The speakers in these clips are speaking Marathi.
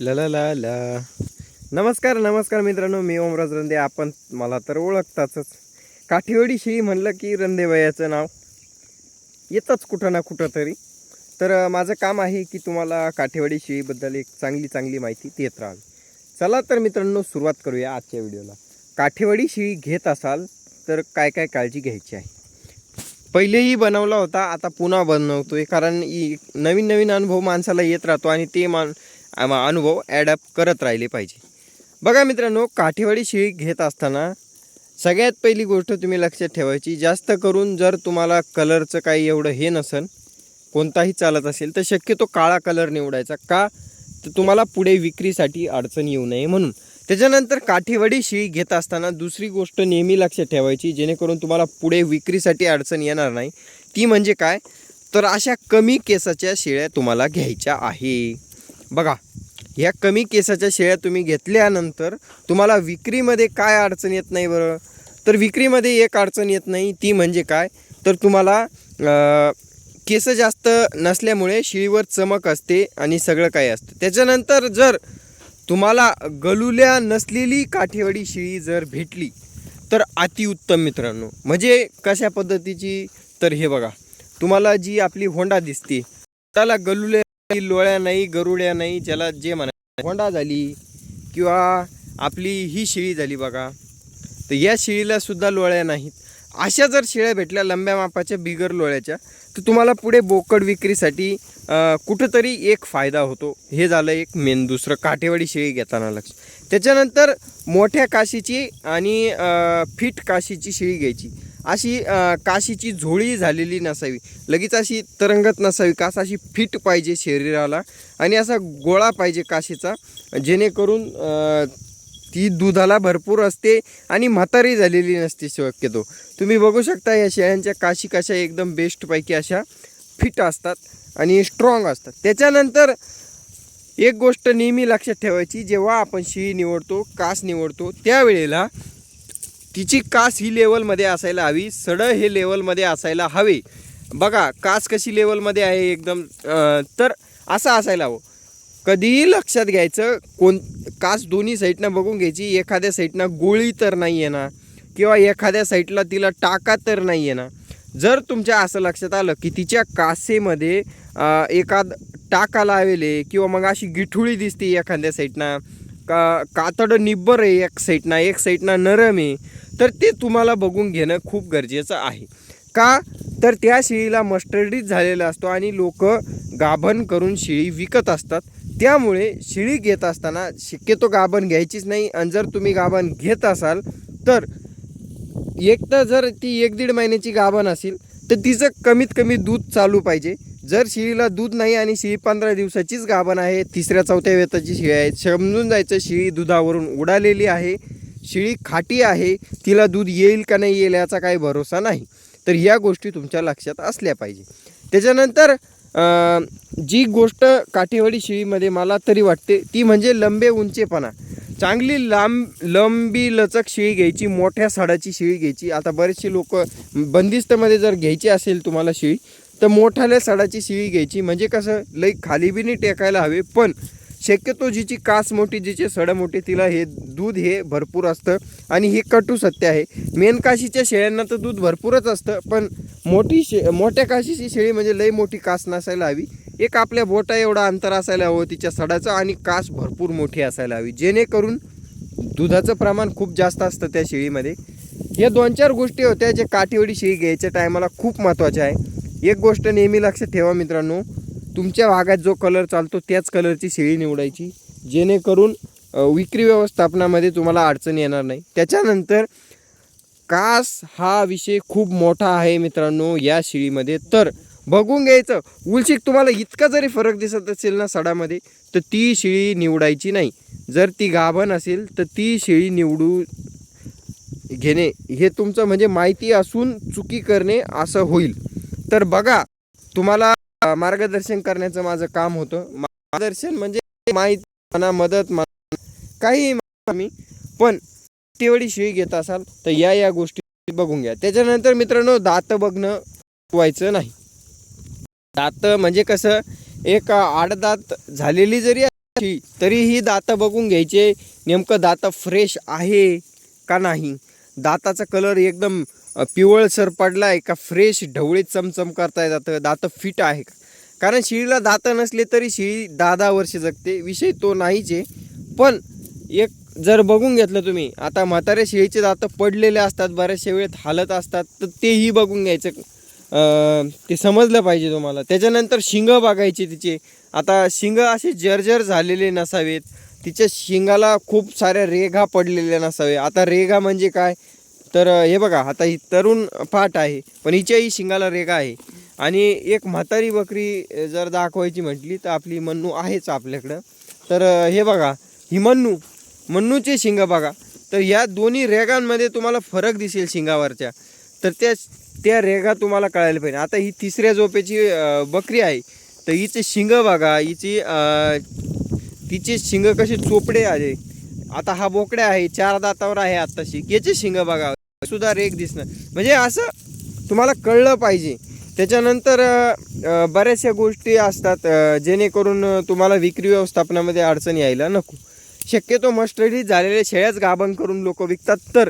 ला ला ला नमस्कार नमस्कार मित्रांनो मी ओमराज रंदे. आपण मला तर ओळखताच काठीवडी शिळी म्हणलं की रंदेवयाचं नाव. येतच कुठं ना कुठं तरी. तर माझं काम आहे की तुम्हाला काठेवाडी शिळीबद्दल एक चांगली चांगली माहिती देत राहावी. चला तर मित्रांनो सुरुवात करूया आजच्या व्हिडिओला. काठेवाडी शिळी घेत असाल तर काय काय काळजी घ्यायची आहे? पहिलेही बनवला होता आता पुन्हा बनवतो आहे कारण नवीन नवीन अनुभव माणसाला येत राहतो आणि ते मान अनुभव ॲडॅप्ट करत राहिले पाहिजे. बघा मित्रांनो काठेवाडी शिळी घेत असताना सगळ्यात पहिली गोष्ट तुम्ही लक्षात ठेवायची जास्त करून जर तुम्हाला कलरचं काही एवढं हे नसन कोणताही चालत असेल तर शक्यतो काळा कलर निवडायचा का? तर तुम्हाला पुढे विक्रीसाठी अडचण येऊ नये म्हणून. त्याच्यानंतर काठेवाडी शिळी घेत असताना दुसरी गोष्ट नेहमी लक्षात ठेवायची जेणेकरून तुम्हाला पुढे विक्रीसाठी अडचण येणार नाही. ती म्हणजे काय? तर अशा कमी केसाच्या शेळ्या तुम्हाला घ्यायच्या आहे. बघा ह्या कमी केसाच्या शेळ्या तुम्ही घेतल्यानंतर तुम्हाला विक्रीमध्ये काय अडचण येत नाही बरं? तर विक्रीमध्ये एक अडचण येत नाही ती म्हणजे काय? तर तुम्हाला केस जास्त नसल्यामुळे शिळीवर चमक असते आणि सगळं काही असतं. त्याच्यानंतर जर तुम्हाला गलुल्या नसलेली काठेवाडी शिळी जर भेटली तर अतिउत्तम मित्रांनो. म्हणजे कशा पद्धतीची? तर हे बघा तुम्हाला जी आपली होंडा दिसते त्याला गलुल्या लोळ्या नाही गरुड्या नाही ज्याला जे म्हणा होंडा झाली किंवा आपली ही शिळी झाली बघा तर या शिळीला सुद्धा लोळ्या नाहीत. अशा जर शेळ्या भेटल्या लंब्या मापाच्या बिगर लोळ्याच्या तर तुम्हाला पुढे बोकड विक्रीसाठी कुठंतरी एक फायदा होतो. हे झालं एक मेन. दुसरं काठेवाडी शेळी घेताना लक्ष. त्याच्यानंतर मोठ्या काशीची आणि फिट काशीची शेळी घ्यायची. अशी काशीची झोळी झालेली नसावी. लगेच अशी तरंगत नसावी. कास अशी फिट पाहिजे शरीराला आणि असा गोळा पाहिजे काशीचा जेणेकरून ती दुधाला भरपूर असते आणि म्हातारी झालेली नसते शक्यतो. तुम्ही बघू शकता या शेळ्यांच्या काशी कशा एकदम बेस्टपैकी अशा फिट असतात आणि स्ट्रॉंग असतात. त्याच्यानंतर एक गोष्ट नेहमी लक्षात ठेवायची जेव्हा आपण शिळी निवडतो कास निवडतो त्यावेळेला तिची कास ही लेवलमध्ये असायला हवी सडं हे लेवलमध्ये असायला हवे. बघा कास कशी लेवलमध्ये आहे एकदम तर असं असायला हवं. कधीही लक्षात घ्यायचं कोण कास दोन्ही साईडनं बघून घ्यायची एखाद्या साईडनं गोळी तर नाही आहे ना किंवा एखाद्या साईडला तिला टाका तर नाही आहे ना जर तुमच्या असं लक्षात आलं की तिच्या कासेमध्ये एखाद टाका लावेले किंवा मग अशी गिठुळी दिसते एखाद्या साईडनं का कातडं निब्बर आहे एक साईडनं एक साईडनं नरम आहे तर ते तुम्हाला बघून घेणं खूप गरजेचं आहे. का? तर त्या शेळीला मस्टर्डीज झालेला असतो आणि लोक गाभण करून शेळी विकत असतात. त्यामुळे शेळी घेत असताना शक्यतो गाभण घ्यायचीच नाही आणि जर तुम्ही गाभण घेत असाल तर एक तर जर ती एक दीड महिन्याची गाभण असेल तर तिचं कमीत कमी दूध चालू पाहिजे. जर शिळीला दूध नाही आणि शिळी पंधरा दिवसाचीच गाभण आहे तिसऱ्या चौथ्या वेताची शिळी आहे समजून जायचं शिळी दुधावरून उडालेली आहे शेळी खाटी आहे तिला दूध येईल का नाही येईल याचा काही भरोसा नाही. तर ह्या गोष्टी तुमच्या लक्षात असल्या पाहिजे. त्याच्यानंतर जी गोष्ट काठेवाडी शेळीमध्ये मला तरी वाटते ती म्हणजे लंबे उंचेपणा. चांगली लांब लंबी लचक शिळी घ्यायची मोठ्या साडाची शिळी घ्यायची. आता बरेचसे लोक बंदिस्तमध्ये जर घ्यायची असेल तुम्हाला शिळी तर मोठ्याल्या साडाची शिळी घ्यायची. म्हणजे कसं लई खाली बी नाही टेकायला हवे पण शक्यतो जिची कास मोठी जिची सड मोठी तिला हे दूध हे भरपूर असतं आणि हे कटू सत्य आहे. मेन काशीच्या शेळ्यांना तर दूध भरपूरच असतं पण मोठी शे मोठ्या काशीची शेळी म्हणजे लई मोठी कास नसायला हवी. एक आपल्या बोटा एवढा अंतर असायला हवं तिच्या सडाचं आणि कास भरपूर मोठी असायला हवी. जेणेकरून दुधाचं प्रमाण खूप जास्त असतं त्या शेळीमध्ये. या दोन चार गोष्टी होत्या जे काठीवडी शेळी घ्यायच्या टायमाला खूप महत्त्वाच्या आहे. एक गोष्ट नेहमी लक्षात ठेवा मित्रांनो तुमच्या भागात जो कलर चालतो त्याच कलरची शेळी निवडायची. जेणेकरून विक्री व्यवस्थापनामध्ये तुम्हाला अडचण येणार नाही. त्याच्यानंतर कास हा विषय खूप मोठा आहे मित्रांनो या शेळीमध्ये. तर बघून घ्यायचं. उलशीक तुम्हाला इतका जरी फरक दिसत असेल ना सडामध्ये तर ती शेळी निवडायची नाही. जर ती गाभण असेल तर ती शेळी निवडू घेणे हे तुमचं म्हणजे माहिती असून चुकी करणे असं होईल. तर बघा तुम्हाला मार्गदर्शन करण्याचं माझं काम होतं. मार्गदर्शन म्हणजे माहिती म्हणा मदत म्हणा काही मी पण तेवढी शिवी घेत असाल तर या या गोष्टी बघून घ्या. त्याच्यानंतर मित्रांनो दात बघणं व्हायचं नाही. दात म्हणजे कसं एक आडदात झालेली जरी शी- तरीही दात बघून घ्यायचे. नेमकं दात फ्रेश आहे का नाही? दाताचा कलर एकदम पिवळसर पडला आहे का फ्रेश ढवळीत चमचम करता जातं दातं फिट आहे का? कारण शिळीला दातं नसले तरी शिळी दहा दहा वर्ष जगते विषय तो नाहीच आहे. पण एक जर बघून घेतलं तुम्ही आता म्हाताऱ्या शेळीचे दातं पडलेले असतात बऱ्याचशा वेळेत हालत असतात तर तेही बघून घ्यायचं ते समजलं पाहिजे तुम्हाला. त्याच्यानंतर शिंग बघायचे तिचे. आता शिंग असे जर्जर झालेले नसावेत. तिच्या शिंगाला खूप साऱ्या रेघा पडलेल्या नसावे. आता रेघा म्हणजे काय? तर हे बघा आता ही तरुण पाठ आहे पण हिच्याही शिंगाला रेगा आहे. आणि एक म्हातारी बकरी जर दाखवायची म्हटली तर आपली मन्नू आहेच आपल्याकडं. तर हे बघा ही मन्नू मन्नूचे शिंग बघा. तर या दोन्ही रेगांमध्ये तुम्हाला फरक दिसेल शिंगावरच्या. तर त्या त्या रेगा तुम्हाला कळायला पाहिजे. आता ही तिसऱ्या झोपेची बकरी आहे. तर हिचे शिंग बघा हिची तिचे शिंग कसे चोपडे आहे आता हा बोकड्या आहे चार दातावर आहे आत्ताशी. याचे शिंग बघा. सुद्धा रेख दिसणं. म्हणजे असं तुम्हाला कळलं पाहिजे. त्याच्यानंतर बऱ्याचशा गोष्टी असतात जेणेकरून तुम्हाला विक्री व्यवस्थापनामध्ये अडचण यायला नको. शक्यतो मस्टडी झालेल्या शेळ्याच गाभण करून लोक विकतात तर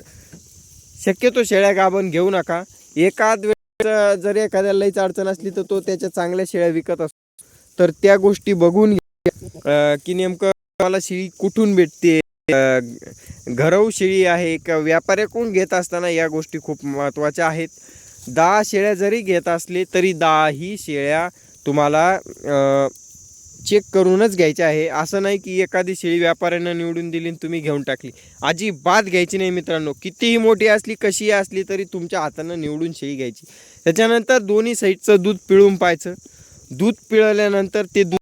शक्यतो शेळ्या गाभण घेऊ नका. एकाद वेळेस जर एखाद्याला लईच अडचण असली तर तो त्याच्या चांगल्या शेळ्या विकत असतो. तर त्या गोष्टी बघून घ्या. की नेमकं मला शेळी कुठून भेटते? घरव घरऊ शेळी आहे का व्यापाऱ्याकडून घेत असताना या गोष्टी खूप महत्त्वाच्या आहेत. दहा शेळ्या जरी घेत असले तरी दहाही शेळ्या तुम्हाला चेक करूनच घ्यायच्या आहे. असं नाही की एखादी शेळी व्यापाऱ्यानं निवडून दिली आणि तुम्ही घेऊन टाकली. अजिबात घ्यायची नाही मित्रांनो. कितीही मोठी असली कशीही असली तरी तुमच्या हातानं निवडून शेळी घ्यायची. त्याच्यानंतर दोन्ही साईडचं दूध पिळून पाहायचं. दूध पिळल्यानंतर ते दूध